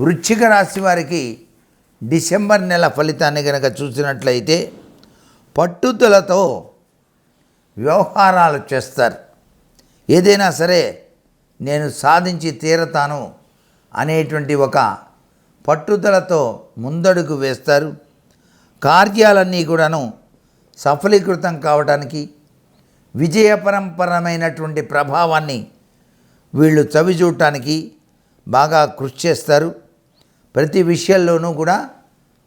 వృశ్చిక రాశి వారికి డిసెంబర్ నెల ఫలితాన్ని కనుక చూసినట్లయితే పట్టుదలతో వ్యవహారాలు చేస్తారు. ఏదైనా సరే నేను సాధించి తీరతాను అనేటువంటి ఒక పట్టుదలతో ముందడుగు వేస్తారు. కార్యాలన్నీ కూడాను సఫలీకృతం కావడానికి విజయపరంపరమైనటువంటి ప్రభావాన్ని వీళ్ళు చవిచూడటానికి బాగా కృషి చేస్తారు. ప్రతి విషయంలోనూ కూడా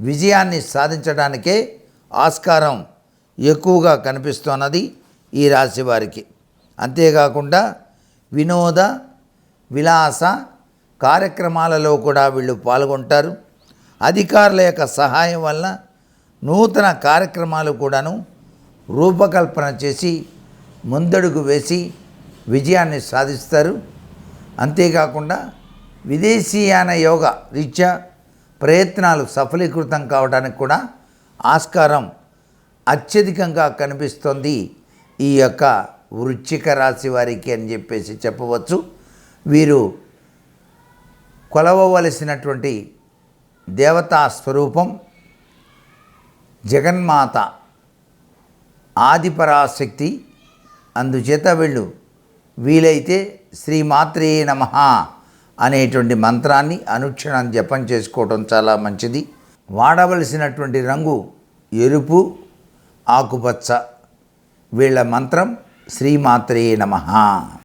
విజయాన్ని సాధించడానికే ఆస్కారం ఎక్కువగా కనిపిస్తున్నది ఈ రాశి వారికి. అంతేకాకుండా వినోద విలాస కార్యక్రమాలలో కూడా వీళ్ళు పాల్గొంటారు. అధికారుల యొక్క సహాయం వల్ల నూతన కార్యక్రమాలు కూడాను రూపకల్పన చేసి ముందడుగు వేసి విజయాన్ని సాధిస్తారు. అంతేకాకుండా విదేశీయాన యోగ రీత్యా ప్రయత్నాలు సఫలీకృతం కావడానికి కూడా ఆస్కారం అత్యధికంగా కనిపిస్తుంది. ఈ యొక్క వృచ్చిక రాశి వారికి అని చెప్పేసి చెప్పవచ్చు. వీరు కొలవవలసినటువంటి దేవతా స్వరూపం జగన్మాత ఆదిపరాశక్తి. అందుచేత వీళ్ళు వీలైతే శ్రీమాత్రే నమ అనేటువంటి మంత్రాన్ని అనుక్షణం జపం చేసుకోవడం చాలా మంచిది. వాడవలసినటువంటి రంగు ఎరుపు ఆకుపచ్చ వీళ్ళ మంత్రం శ్రీమాత్రే నమ.